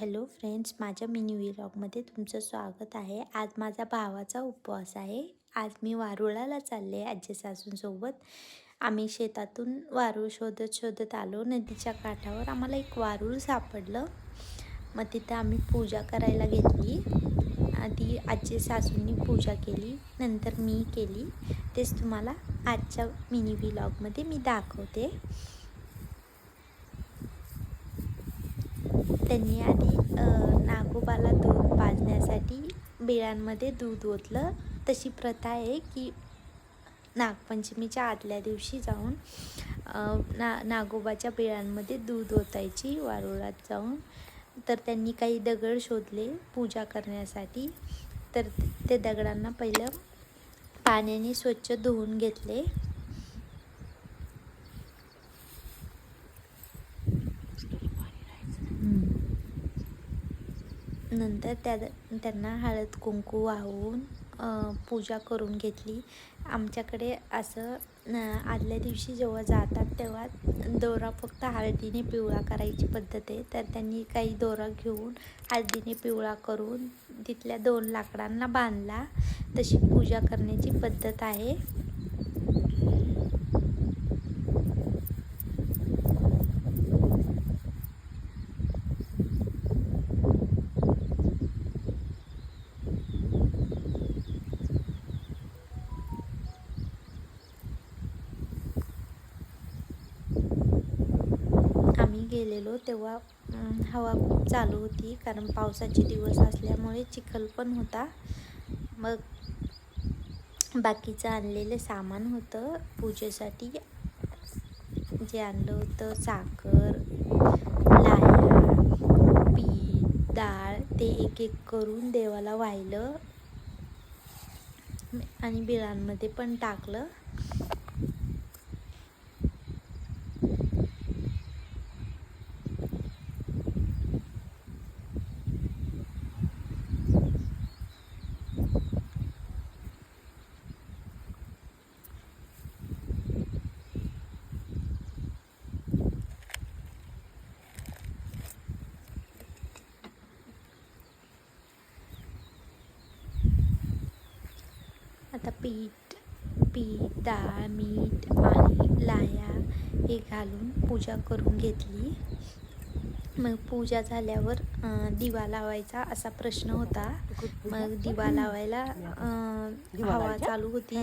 Hello friends माझ्या mini व्लॉगमध्ये तुमचं स्वागत आहे. आज माझा भावाचा उपवास आहे. आज मी वारुळाला चालले आजी सासूंसोबत. आम्ही शेतातून वारूळ शोधत शोधत आलो. नदीच्या काठावर आम्हाला एक वारूळ सापडलं. मग तिथं आम्ही पूजा करायला घेतली. आधी आजी सासूंनी पूजा केली नंतर मी केली. तेच तुम्हाला आजच्या मिनी व्लॉगमध्ये मी दाखवते. त्यांनी आधी नागोबाला दूध पाजण्यासाठी बिळांमध्ये दूध ओतलं. तशी प्रथा आहे की नागपंचमीच्या आदल्या दिवशी जाऊन ना नागोबाच्या बिळांमध्ये दूध ओतायची वारुळात जाऊन. तर त्यांनी काही दगड शोधले पूजा करण्यासाठी. तर ते दगडांना पहिलं पाण्याने स्वच्छ धुवून घेतले. नंतर त्या त्यांना हळद कुंकू वाहून पूजा करून घेतली. आमच्याकडे असं आदल्या दिवशी जेव्हा जातात तेव्हा दोरा फक्त हळदीने पिवळा करायची पद्धत आहे. तर त्यांनी काही दोरा घेऊन हळदीने पिवळा करून तिथल्या दोन लाकडांना बांधला. तशी पूजा करण्याची पद्धत आहे आम्ही गेलेलो तेव्हा हवा खूप चालू होती कारण पावसाचे दिवस असल्यामुळे चिखल पण होता. मग बाकीचं आणलेलं सामान होतं. पूजेसाठी जे आणलं होतं साखर लाह्या पीठ डाळ ते एक एक करून देवाला वाहिलं आणि बिळांमध्ये पण टाकलं. आता पीठ पीठ डाळ मीठ आणि लाया हे घालून पूजा करून घेतली. मग पूजा झाल्यावर दिवा लावायचा असा प्रश्न होता. मग दिवा लावायला हवा चालू होती.